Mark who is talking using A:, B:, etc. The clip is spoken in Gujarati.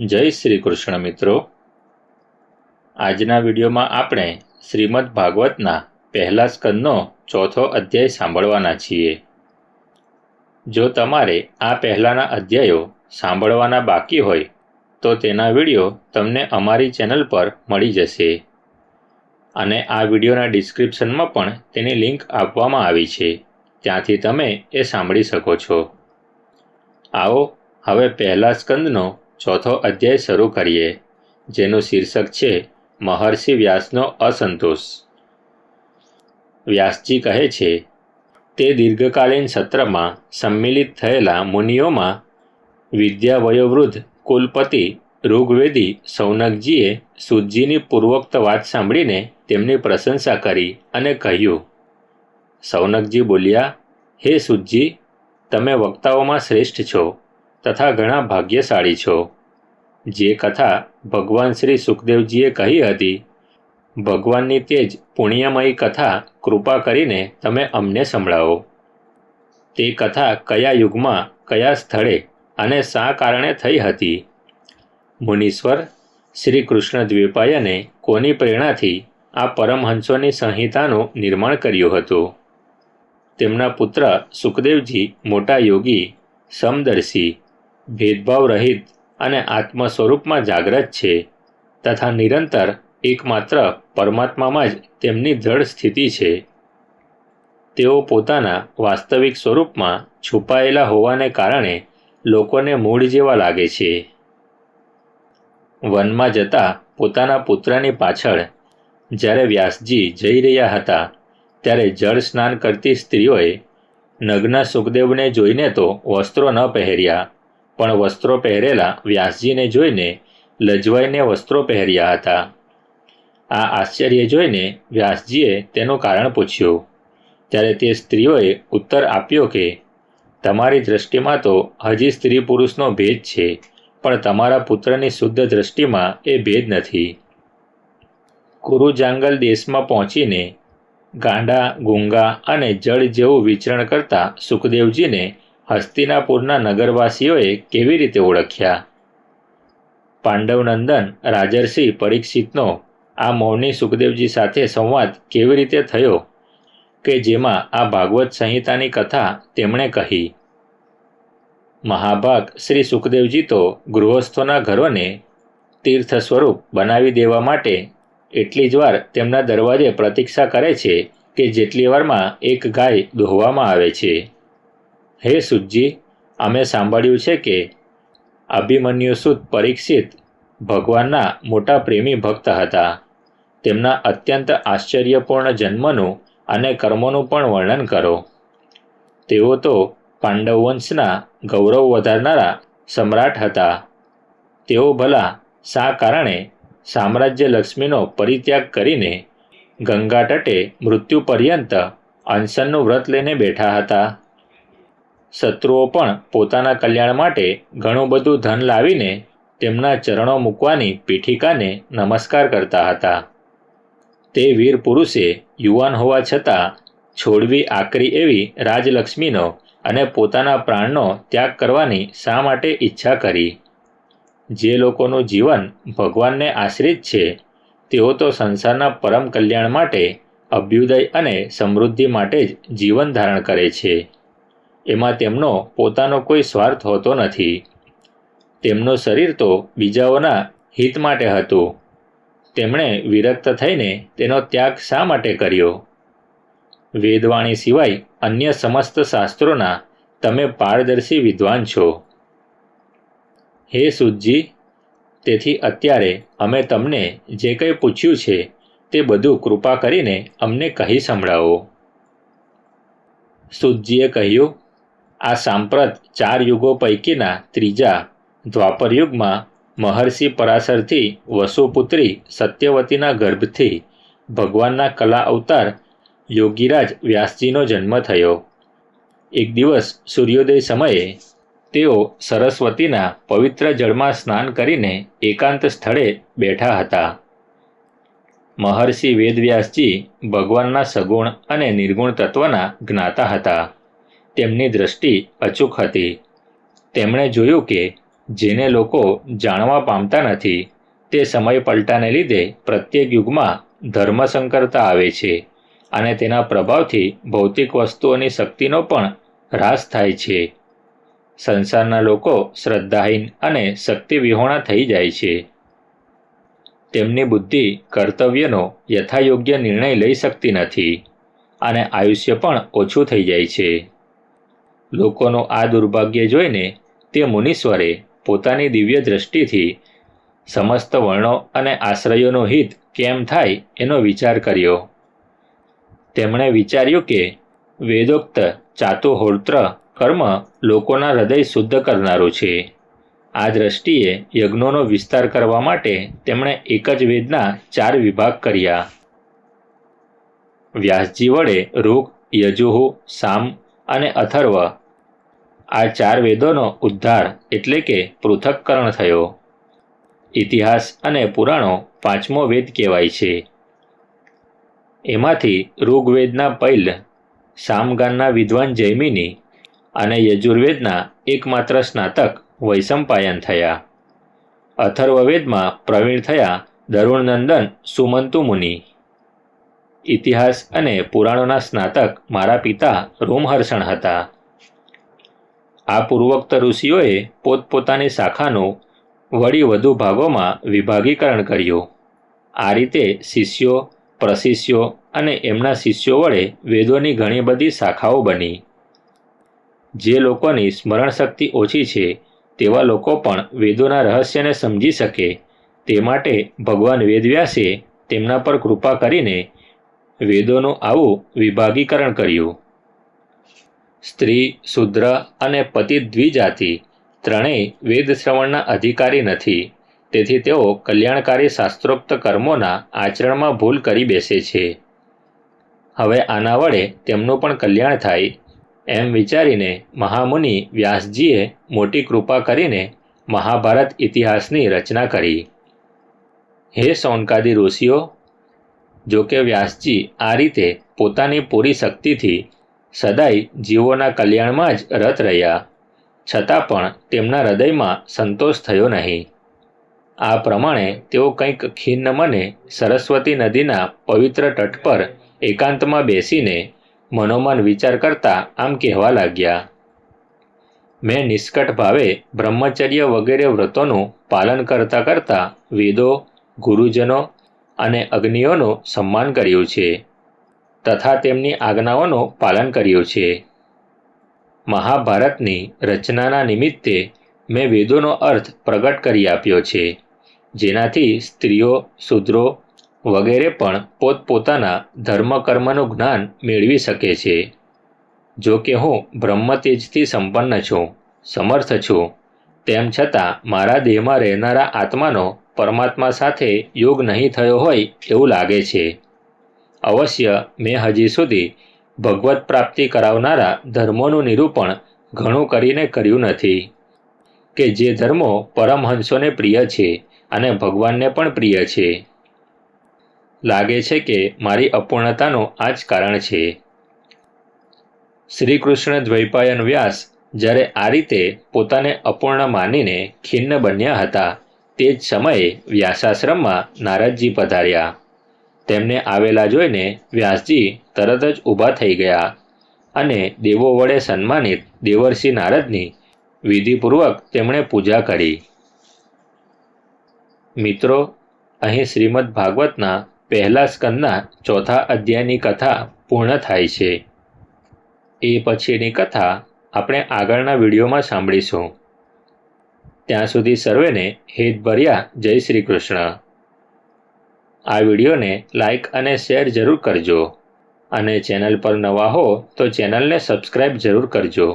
A: જય શ્રી કૃષ્ણ મિત્રો. આજના વિડીયોમાં આપણે શ્રીમદ ભાગવતના પહેલા સ્કંદનો ચોથો અધ્યાય સાંભળવાના છીએ. જો તમારે આ પહેલાંના અધ્યાયો સાંભળવાના બાકી હોય, તો તેના વીડિયો તમને અમારી ચેનલ પર મળી જશે. અને આ વિડીયોના ડિસ્ક્રિપ્શનમાં પણ તેની લિંક આપવામાં આવી છે. ત્યાંથી તમે એ સાંભળી શકો છો. આવો, હવે પહેલા સ્કંદનો ચોથો અધ્યાય શરૂ કરીએ, જેનું શીર્ષક છે, મહર્ષિ વ્યાસનો અસંતોષ. વ્યાસજી કહે છે, તે દીર્ઘકાલીન સત્રમાં સંમિલિત થયેલા મુનિઓમાં વિદ્યા વયોવૃદ્ધ કુલપતિ ઋગ્વેદી સૌનકજીએ સુજીની પૂર્વોક્ત વાત સાંભળીને તેમની પ્રશંસા કરી અને કહ્યું, સૌનકજી બોલ્યા, હે સુજી તમે વક્તાઓમાં શ્રેષ્ઠ છો. તથા ઘણા ભાગ્યશાળી છો. જે કથા ભગવાન શ્રી સુખદેવજીએ કહી હતી, ભગવાનની તે જ પુણ્યમયી કથા કૃપા કરીને તમે અમને સંભળાવો. તે કથા કયા યુગમાં, કયા સ્થળે અને શા કારણે થઈ હતી? મુનીશ્વર, શ્રી કૃષ્ણ દ્વીપાયને કોની પ્રેરણાથી આ પરમહંસોની સંહિતાનું નિર્માણ કર્યું હતું? તેમના પુત્ર સુખદેવજી મોટા યોગી, સમદર્શી ભેદભાવ રહિત અને આત્મ સ્વરૂપમાં જાગ્રત છે તથા નિરંતર એકમાત્ર પરમાત્મામાં જ તેમની દ્રઢ સ્થિતિ છે. તેઓ પોતાના વાસ્તવિક સ્વરૂપમાં છુપાયેલા હોવાને કારણે લોકોને મૂળ જેવા લાગે છે. વનમાં જતા પોતાના પુત્રની પાછળ જ્યારે વ્યાસજી જઈ રહ્યા હતા ત્યારે જળ સ્નાન કરતી સ્ત્રીઓએ નગ્ન સુખદેવને જોઈને તો વસ્ત્રો ન પહેર્યા. પણ વસ્ત્રો પહેરેલા વ્યાસજીને જોઈને લજવાઈને વસ્ત્રો પહેર્યા હતા. આ આશ્ચર્ય જોઈને વ્યાસજીએ તેનું કારણ પૂછ્યું. ત્યારે તે સ્ત્રીઓએ ઉત્તર આપ્યો કે, તમારી દ્રષ્ટિમાં તો હજી સ્ત્રી પુરુષનો ભેદ છે, પણ તમારા પુત્રની શુદ્ધ દ્રષ્ટિમાં એ ભેદ નથી. કુરુજાંગલ દેશમાં પહોંચીને ગાંડા, ગુંગા અને જળ જેવું વિચરણ કરતા સુખદેવજીને હસ્તિનાપુરના નગરવાસીઓએ કેવી રીતે ઓળખ્યા? પાંડવનંદન રાજર્ષિ પરીક્ષિતનો આ મૌની સુખદેવજી સાથે સંવાદ કેવી રીતે થયો કે જેમાં આ ભાગવત સંહિતાની કથા તેમણે કહી? મહાભાગ શ્રી સુખદેવજી તો ગૃહસ્થોના ઘરોને તીર્થ સ્વરૂપ બનાવી દેવા માટે એટલી જ વાર તેમના દરવાજે પ્રતીક્ષા કરે છે કે જેટલી વારમાં એક ગાય દોહવામાં આવે છે. હે સુજી, અમે સાંભળ્યું છે કે અભિમન્યુ સુત પરીક્ષિત ભગવાનના મોટા પ્રેમી ભક્ત હતા. તેમના અત્યંત આશ્ચર્યપૂર્ણ જન્મનું અને કર્મોનું પણ વર્ણન કરો. તેઓ તો પાંડવ વંશના ગૌરવ વધારનારા સમ્રાટ હતા. તેઓ ભલા શા કારણે સામ્રાજ્ય લક્ષ્મીનો પરિત્યાગ કરીને ગંગા તટે મૃત્યુ પર્યંત અનશનનું વ્રત લઈને બેઠા હતા? શત્રુઓ પણ પોતાના કલ્યાણ માટે ઘણું બધું ધન લાવીને તેમના ચરણો મૂકવાની પીઠિકાને નમસ્કાર કરતા હતા. તે વીર પુરુષે યુવાન હોવા છતાં છોડવી આકરી એવી રાજલક્ષ્મીનો અને પોતાના પ્રાણનો ત્યાગ કરવાની શા માટે ઈચ્છા કરી? જે લોકોનું જીવન ભગવાનને આશ્રિત છે, તેઓ તો સંસારના પરમ કલ્યાણ માટે અભ્યુદય અને સમૃદ્ધિ માટે જ જીવન ધારણ કરે છે. એમાં તેમનો પોતાનો કોઈ સ્વાર્થ હોતો નથી. તેમનું શરીર તો બીજાઓના હિત માટે હતું. તેમણે વિરક્ત થઈને તેનો ત્યાગ શા માટે કર્યો? વેદવાણી સિવાય અન્ય સમસ્ત શાસ્ત્રોના તમે પારદર્શી વિદ્વાન છો. હે સુજી તેથી અત્યારે અમે તમને જે કંઈ પૂછ્યું છે તે બધું કૃપા કરીને અમને કહી સંભળાવો. સુજીએ કહ્યું આ સાંપ્રત ચાર યુગો પૈકીના ત્રીજા દ્વાપર યુગમાં મહર્ષિ પરાશરથી વસુપુત્રી સત્યવતીના ગર્ભથી ભગવાનના કલા અવતાર યોગીરાજ વ્યાસજીનો જન્મ થયો. એક દિવસ સૂર્યોદય સમયે તેઓ સરસ્વતીના પવિત્ર જળમાં સ્નાન કરીને એકાંત સ્થળે બેઠા હતા. મહર્ષિ વેદવ્યાસજી ભગવાનના સગુણ અને નિર્ગુણ તત્વના જ્ઞાતા હતા. તેમની દ્રષ્ટિ અચૂક હતી. તેમણે જોયું કે જેને લોકો જાણવા પામતા નથી, તે સમય પલટાને લીધે પ્રત્યેક યુગમાં ધર્મસંકરતા આવે છે અને તેના પ્રભાવથી ભૌતિક વસ્તુઓની શક્તિનો પણ હ્રાસ થાય છે. સંસારના લોકો શ્રદ્ધાહીન અને શક્તિવિહોણા થઈ જાય છે. તેમની બુદ્ધિ કર્તવ્યનો યથાયોગ્ય નિર્ણય લઈ શકતી નથી અને આયુષ્ય પણ ઓછું થઈ જાય છે. લોકોનું આ દુર્ભાગ્ય જોઈને તે મુનીશ્વરે પોતાની દિવ્ય દ્રષ્ટિથી સમસ્ત વર્ણો અને આશ્રયોનું હિત કેમ થાય એનો વિચાર કર્યો. તેમણે વિચાર્યું કે વેદોક્ત ચાતુહોત્ર કર્મ લોકોના હૃદય શુદ્ધ કરનારું છે. આ દ્રષ્ટિએ યજ્ઞોનો વિસ્તાર કરવા માટે તેમણે એક જ વેદના ચાર વિભાગ કર્યા. વ્યાસજી વડે ઋગ, યજુહુ, સામ અને અથર્વ આ ચાર વેદોનો ઉદ્ધાર એટલે કે પૃથક્કરણ થયો. ઇતિહાસ અને પુરાણો પાંચમો વેદ કહેવાય છે. એમાંથી ઋગ્વેદના પૈલ, સામગાનના વિદ્વાન જૈમિની અને યજુર્વેદના એકમાત્ર સ્નાતક વૈશંપાયન થયા. અથર્વવેદમાં પ્રવીણ થયા દરુણનંદન સુમંતુ મુનિ. ઇતિહાસ અને પુરાણોના સ્નાતક મારા પિતા રોમહર્ષણ હતા. આ પૂર્વોક્ત ઋષિઓએ પોતપોતાની શાખાનું વળી વધુ ભાગોમાં વિભાગીકરણ કર્યું. આ રીતે શિષ્યો, પ્રશિષ્યો અને એમના શિષ્યો વડે વેદોની ઘણી બધી શાખાઓ બની. જે લોકોની સ્મરણ શક્તિ ઓછી છે, તેવા લોકો પણ વેદોના રહસ્યને સમજી શકે. તે માટે ભગવાન વેદવ્યાસે તેમના પર કૃપા કરીને વેદોનું આવું વિભાગીકરણ કર્યું. સ્ત્રી, શુદ્ર અને પતિ દ્વિજાતિ. ત્રણેય વેદ શ્રવણના અધિકારી નથી. તેથી તેઓ કલ્યાણકારી શાસ્ત્રોક્ત કર્મોના આચરણમાં ભૂલ કરી બેસે છે. હવે આના વડે તેમનું પણ કલ્યાણ થાય એમ વિચારીને મહામુનિ વ્યાસજીએ મોટી કૃપા કરીને મહાભારત ઇતિહાસની રચના કરી. હે સૌનકાદી ઋષિઓ જો કે વ્યાસજી આ રીતે પોતાની પૂરી શક્તિથી સદાય જીવોના કલ્યાણમાં જ રત રહ્યા, છતાં પણ તેમના હૃદયમાં સંતોષ થયો નહીં. આ પ્રમાણે તેઓ કંઈક ખિન્ન મને સરસ્વતી નદીના પવિત્ર તટ પર એકાંતમાં બેસીને મનોમન વિચાર કરતા આમ કહેવા લાગ્યા, મેં નિષ્કટ ભાવે બ્રહ્મચર્ય વગેરે વ્રતોનું પાલન કરતા કરતા વેદો, ગુરુજનો અને અગ્નિઓનું સન્માન કર્યું છે. તથા તેમની આજ્ઞાઓનું પાલન કર્યું છે. મહાભારતની રચનાના નિમિત્તે મેં વેદોનો અર્થ પ્રગટ કરી આપ્યો છે. જેનાથી સ્ત્રીઓ, શૂદ્રો વગેરે પણ પોતપોતાના ધર્મ કર્મનું જ્ઞાન મેળવી શકે છે. જો કે હું બ્રહ્મતેજથી સંપન્ન છું, સમર્થ છું, તેમ છતાં મારા દેહમાં રહેનારા આત્માનો પરમાત્મા સાથે યોગ નહીં થયો હોય એવું લાગે છે. અવશ્ય મેં હજી સુધી ભગવત પ્રાપ્તિ કરાવનારા ધર્મોનું નિરૂપણ ઘણું કરીને કર્યું નથી. કે જે ધર્મો પરમહંસોને પ્રિય છે અને ભગવાનને પણ પ્રિય છે. લાગે છે કે મારી અપૂર્ણતાનું આ જ કારણ છે. શ્રી કૃષ્ણ દ્વૈપાયન વ્યાસ જ્યારે આ રીતે પોતાને અપૂર્ણ માનીને ખિન્ન બન્યા હતા, તે જ સમયે વ્યાસાશ્રમમાં નારદજી પધાર્યા. તેમને આવેલા જોઈને વ્યાસજી તરત જ ઊભા થઈ ગયા અને દેવો વડે સન્માનિત દેવર્ષિ નારદની વિધિપૂર્વક તેમણે પૂજા કરી. મિત્રો, અહીં શ્રીમદ ભાગવતના પહેલા સ્કંદના ચોથા અધ્યાયની કથા પૂર્ણ થાય છે. એ પછીની કથા આપણે આગળના વિડીયોમાં સાંભળીશું. ત્યાં સુધી સર્વેને હેતભર્યા જય શ્રી કૃષ્ણ. આ વિડીયોને લાઇક અને શેર જરૂર કરજો. અને ચેનલ પર નવા હો તો ચેનલને સબસ્ક્રાઈબ જરૂર કરજો.